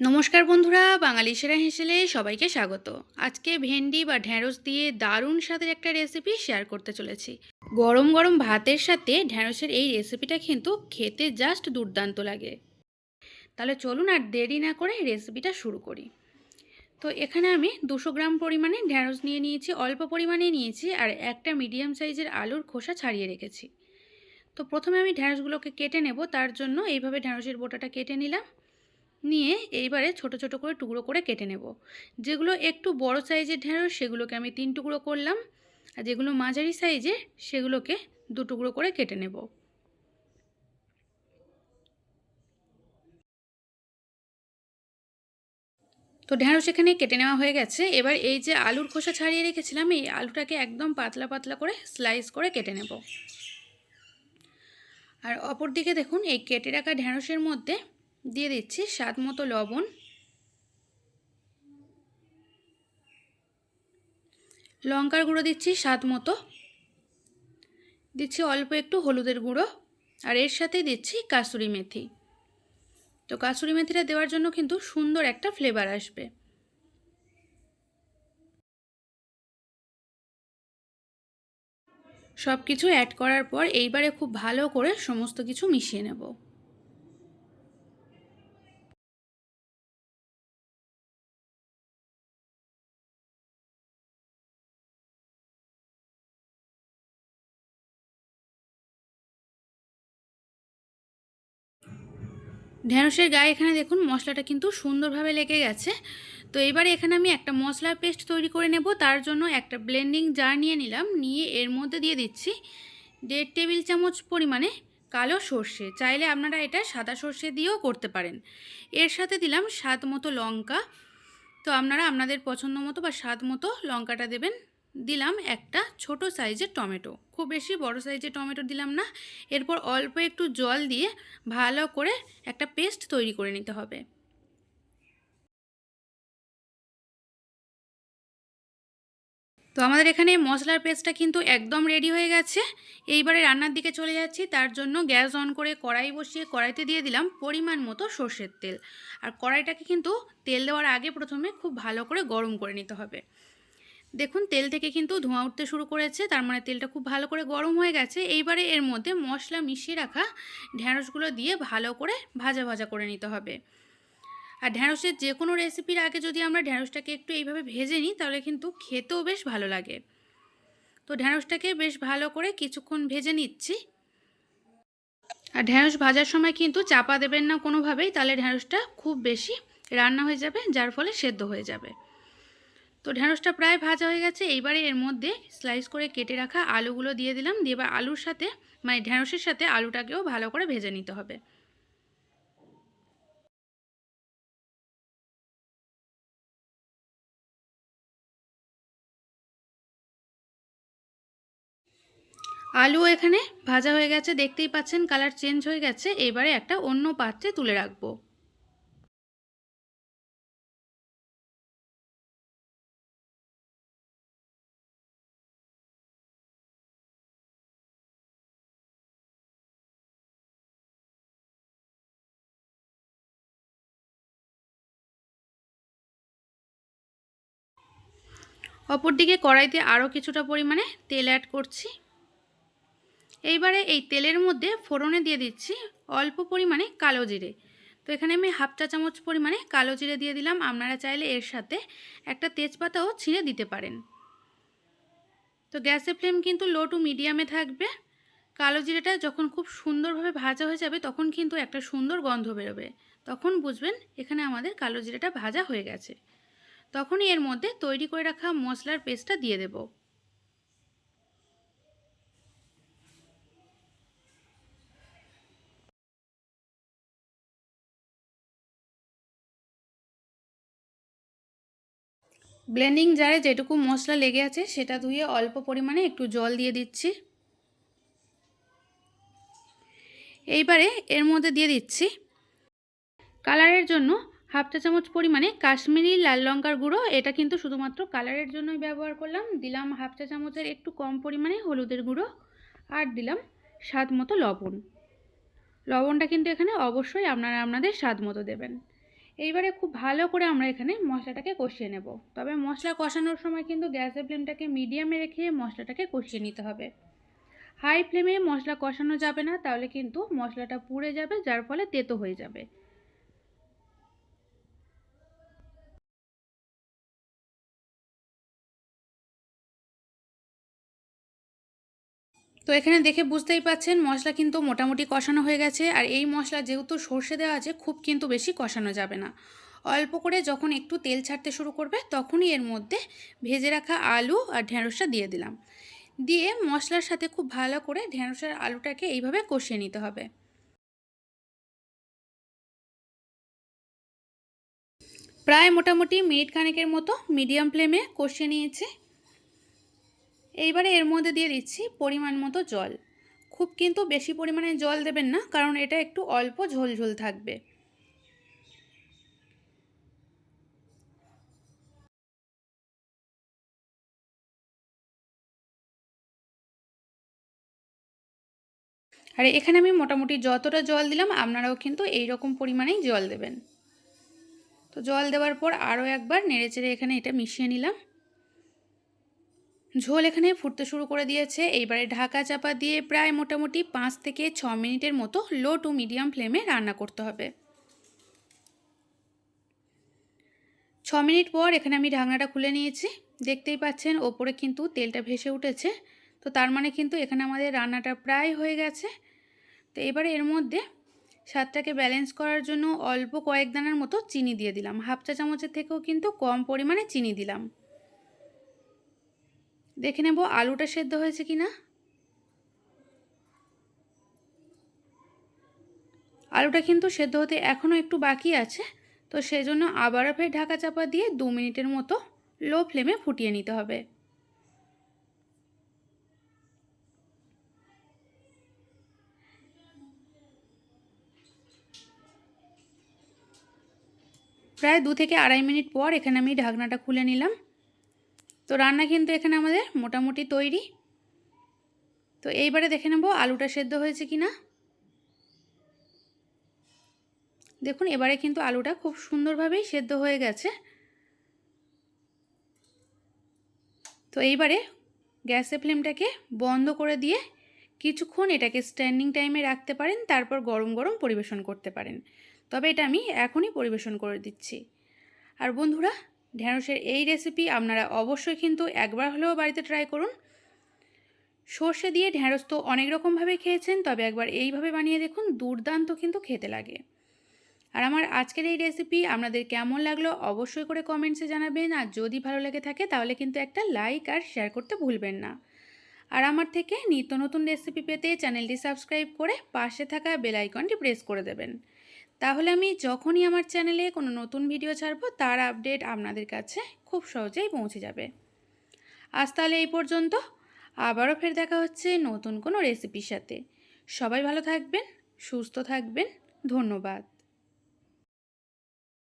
নমস্কার বন্ধুরা, বাঙালি সেরা হেসেলে সবাইকে স্বাগত। আজকে ভেন্ডি বা ঢ্যাঁড়স দিয়ে দারুণ স্বাদের একটা রেসিপি শেয়ার করতে চলেছি। গরম গরম ভাতের সাথে ঢ্যাঁড়সের এই রেসিপিটা কিন্তু খেতে জাস্ট দুর্দান্ত লাগে। তাহলে চলুন আর দেরি না করে রেসিপিটা শুরু করি। তো এখানে আমি দুশো গ্রাম পরিমাণে ঢ্যাঁড়স নিয়ে নিয়েছি, অল্প পরিমাণে নিয়েছি আর একটা মিডিয়াম সাইজের আলুর খোসা ছাড়িয়ে রেখেছি। তো প্রথমে আমি ঢ্যাঁড়সগুলোকে কেটে নেব, তার জন্য এইভাবে ঢ্যাঁড়সের বোটাটা কেটে নিলাম। নিয়ে এইবারে ছোট ছোট করে টুকরো করে কেটে নেব। যেগুলো একটু বড় সাইজের ঢেঁড়স, সেগুলোকে আমি তিন টুকরো করলাম। আর যেগুলো মাঝারি সাইজের, সেগুলোকে দু টুকরো করে কেটে নেব। তো ঢেঁড়স এখানে কেটে নেওয়া হয়ে গেছে। এবার এই যে আলুর খোসা ছাড়িয়ে রেখেছিলাম, এই আলুটাকে একদম পাতলা পাতলা করে স্লাইস করে কেটে নেব। আর অপর দিকে দেখুন, এই কেটে রাখা ঢেঁড়সের মধ্যে দিয়ে দিচ্ছি স্বাদ মতো লবণ। লঙ্কার গুঁড়ো দিচ্ছি স্বাদ মতো। দিচ্ছি অল্প একটু হলুদের গুঁড়ো আর এর সাথে দিচ্ছি কাসুরি মেথি। তো কাসুরি মেথিটা দেওয়ার জন্য কিন্তু সুন্দর একটা ফ্লেভার আসবে। সব কিছু অ্যাড করার পর এইবারে খুব ভালো করে সমস্ত কিছু মিশিয়ে নেব। ঢেঁড়সের গায়ে এখানে দেখুন মশলাটা কিন্তু সুন্দরভাবে লেগে গেছে। তো এবারে এখানে আমি একটা মশলার পেস্ট তৈরি করে নেব। তার জন্য একটা ব্লেন্ডিং জার নিয়ে নিলাম। নিয়ে এর মধ্যে দিয়ে দিচ্ছি দেড় টেবিল চামচ পরিমাণে কালো সর্ষে। চাইলে আপনারা এটা সাদা সর্ষে দিয়েও করতে পারেন। এর সাথে দিলাম স্বাদ মতো লঙ্কা। তো আপনারা আপনাদের পছন্দ মতো বা স্বাদ মতো লঙ্কাটা দেবেন। দিলাম একটা ছোট সাইজের টমেটো। খুব বেশি বড় সাইজের টমেটো দিলাম না। এরপর অল্প একটু জল দিয়ে ভালো করে একটা পেস্ট তৈরি করে নিতে হবে। তো আমাদের এখানে মশলার পেস্টটা কিন্তু একদম রেডি হয়ে গেছে। এইবারে রান্নার দিকে চলে যাচ্ছি। তার জন্য গ্যাস অন করে কড়াই বসিয়ে কড়াইতে দিয়ে দিলাম পরিমাণ মতো সর্ষের তেল। আর কড়াইটাকে কিন্তু তেল দেওয়ার আগে প্রথমে খুব ভালো করে গরম করে নিতে হবে। দেখুন, তেল থেকে কিন্তু ধোঁয়া উঠতে শুরু করেছে। তার মানে তেলটা খুব ভালো করে গরম হয়ে গেছে। এইবারে এর মধ্যে মশলা মিশিয়ে রাখা ঢ্যাঁড়সগুলো দিয়ে ভালো করে ভাজা ভাজা করে নিতে হবে। আর ঢ্যাঁড়সের যে কোনো রেসিপির আগে যদি আমরা ঢ্যাঁড়সটাকে একটু এইভাবে ভেজে নিই, তাহলে কিন্তু খেতেও বেশ ভালো লাগে। তো ঢ্যাঁড়সটাকে বেশ ভালো করে কিছুক্ষণ ভেজে নিচ্ছি। আর ঢ্যাঁড়স ভাজার সময় কিন্তু চাপা দেবেন না কোনোভাবেই, তাহলে ঢ্যাঁড়সটা খুব বেশি রান্না হয়ে যাবে, যার ফলে সেদ্ধ হয়ে যাবে। তো ঢ্যাঁড়সটা প্রায় ভাজা হয়ে গেছে। এইবারে এর মধ্যে স্লাইস করে কেটে রাখা আলুগুলো দিয়ে দিলাম। দিয়ে এবার আলুর সাথে মানে ঢ্যাঁড়সের সাথে আলুটাকেও ভালো করে ভেজে নিতে হবে। আলু এখানে ভাজা হয়ে গেছে। দেখতেই পাচ্ছেন কালার চেঞ্জ হয়ে গেছে। এবারে একটা অন্য পাত্রে তুলে রাখব। অপরদিকে কড়াইতে আরও কিছুটা পরিমাণে তেল অ্যাড করছি। এইবারে এই তেলের মধ্যে ফোড়নে দিয়ে দিচ্ছি অল্প পরিমাণে কালো জিরে। তো এখানে আমি হাফ চা চামচ পরিমাণে কালো জিরে দিয়ে দিলাম। আপনারা চাইলে এর সাথে একটা তেজপাতাও ছিঁড়ে দিতে পারেন। তো গ্যাসের ফ্লেম কিন্তু লো টু মিডিয়ামে থাকবে। কালো জিরেটা যখন খুব সুন্দরভাবে ভাজা হয়ে যাবে তখন কিন্তু একটা সুন্দর গন্ধ বেরোবে। তখন বুঝবেন এখানে আমাদের কালো জিরেটা ভাজা হয়ে গেছে। তখনই এর মধ্যে তৈরি করে রাখা মশলার পেস্টটা দিয়ে দেব। ব্লেন্ডিং জারে যেটুকু মশলা লেগে আছে, সেটা ধুয়ে অল্প পরিমাণে একটু জল দিয়ে দিচ্ছি। এইবারে এর মধ্যে দিয়ে দিচ্ছি। কালারের জন্য হাফ চা চামচ পরিমাণে কাশ্মীরি লাল লঙ্কার গুঁড়ো। এটা কিন্তু শুধুমাত্র কালারের জন্যই ব্যবহার করলাম। দিলাম হাফ চা চামচের একটু কম পরিমাণে হলুদের গুঁড়ো আর দিলাম স্বাদ মতো লবণ। লবণটা কিন্তু এখানে অবশ্যই আপনারা আপনাদের স্বাদ মতো দেবেন। এইবারে খুব ভালো করে আমরা এখানে মশলাটাকে কষিয়ে নেব। তবে মশলা কষানোর সময় কিন্তু গ্যাসের ফ্লেমটাকে মিডিয়ামে রেখে মশলাটাকে কষিয়ে নিতে হবে। হাই ফ্লেমে মশলা কষানো যাবে না, তাহলে কিন্তু মশলাটা পুড়ে যাবে, যার ফলে তেতো হয়ে যাবে। তো এখানে দেখে বুঝতেই পাচ্ছেন মশলা কিন্তু মোটামুটি কষানো হয়ে গেছে আর এই মশলা যেহেতু সর্ষে দেওয়া আছে খুব কিন্তু বেশি কষানো যাবে না। অল্প করে যখন একটু তেল ছাড়তে শুরু করবে তখনই এর মধ্যে ভেজে রাখা আলু আর ঢ্যাঁড়সটা দিয়ে দিলাম। দিয়ে মশলার সাথে খুব ভালো করে ঢ্যাঁড়সের আলুটাকে এইভাবে কষিয়ে নিতে হবে। প্রায় মোটামুটি মিনিট খানেকের মতো মিডিয়াম ফ্লেমে কষিয়ে নিয়েছি। এইবারে এর মধ্যে দিয়ে দিচ্ছি পরিমাণ মতো জল। খুব কিন্তু বেশি পরিমাণে জল দেবেন না, কারণ এটা একটু অল্প ঝোল ঝোল থাকবে। আর এখানে আমি মোটামুটি যতটা জল দিলাম, আপনারাও কিন্তু এই রকম পরিমাণেই জল দেবেন। তো জল দেওয়ার পর আরও একবার নেড়েচেড়ে এখানে এটা মিশিয়ে নিলাম। ঝোল এখানে ফুটতে শুরু করে দিয়েছে। এইবারে ঢাকা চাপা দিয়ে প্রায় মোটামুটি পাঁচ থেকে ছ মিনিটের মতো লো টু মিডিয়াম ফ্লেমে রান্না করতে হবে। ছ মিনিট পর এখানে আমি ঢাকনাটা খুলে নিয়েছি। দেখতেই পাচ্ছেন, ওপরে কিন্তু তেলটা ভেসে উঠেছে। তো তার মানে কিন্তু এখানে আমাদের রান্নাটা প্রায় হয়ে গেছে। তো এবারে এর মধ্যে স্বাদটাকে ব্যালেন্স করার জন্য অল্প কয়েক দানার মতো চিনি দিয়ে দিলাম। হাফ চা চামচের থেকেও কিন্তু কম পরিমাণে চিনি দিলাম। দেখে নেব আলুটা সেদ্ধ হয়েছে কি না। আলুটা কিন্তু সেদ্ধ হতে এখনও একটু বাকি আছে, তো সেজন্য আবারও ফের ঢাকা চাপা দিয়ে দু মিনিটের মতো লো ফ্লেমে ফুটিয়ে নিতে হবে। প্রায় দু থেকে আড়াই মিনিট পর এখানে আমি ঢাকনাটা খুলে নিলাম। তো রান্না কিন্তু এখানে আমাদের মোটামুটি তৈরি। তো এইবারে দেখে নেব আলুটা সেদ্ধ হয়েছে কি না দেখুন, এবারে কিন্তু আলুটা খুব সুন্দরভাবেই সেদ্ধ হয়ে গেছে। তো এইবারে গ্যাসের ফ্লেমটাকে বন্ধ করে দিয়ে কিছুক্ষণ এটাকে স্ট্যান্ডিং টাইমে রাখতে পারেন, তারপর গরম গরম পরিবেশন করতে পারেন। তবে এটা আমি এখনই পরিবেশন করে দিচ্ছি। আর বন্ধুরা ঢ্যাঁড়সের এই রেসিপি আপনারা অবশ্যই কিন্তু একবার হলেও বাড়িতে ট্রাই করুন। সর্ষে দিয়ে ঢ্যাঁড়স তো অনেক রকমভাবে খেয়েছেন, তবে একবার এইভাবে বানিয়ে দেখুন, দুর্দান্ত কিন্তু খেতে লাগে। আর আমার আজকের এই রেসিপি আপনাদের কেমন লাগল অবশ্যই করে কমেন্টসে জানাবেন, আর যদি ভালো লেগে থাকে তাহলে কিন্তু একটা লাইক আর শেয়ার করতে ভুলবেন না। আর আমার থেকে নিত্য নতুন রেসিপি পেতে চ্যানেলটি সাবস্ক্রাইব করে পাশে থাকা বেল আইকনটি প্রেস করে দেবেন। তাহলে আমি যখনই আমার চ্যানেলে কোনো নতুন ভিডিও ছাড়বো, তার আপডেট আপনাদের কাছে খুব সহজেই পৌঁছে যাবে। আজ তাহলে এই পর্যন্ত। আবারও ফের দেখা হচ্ছে নতুন কোনো রেসিপির সাথে। সবাই ভালো থাকবেন, সুস্থ থাকবেন। ধন্যবাদ।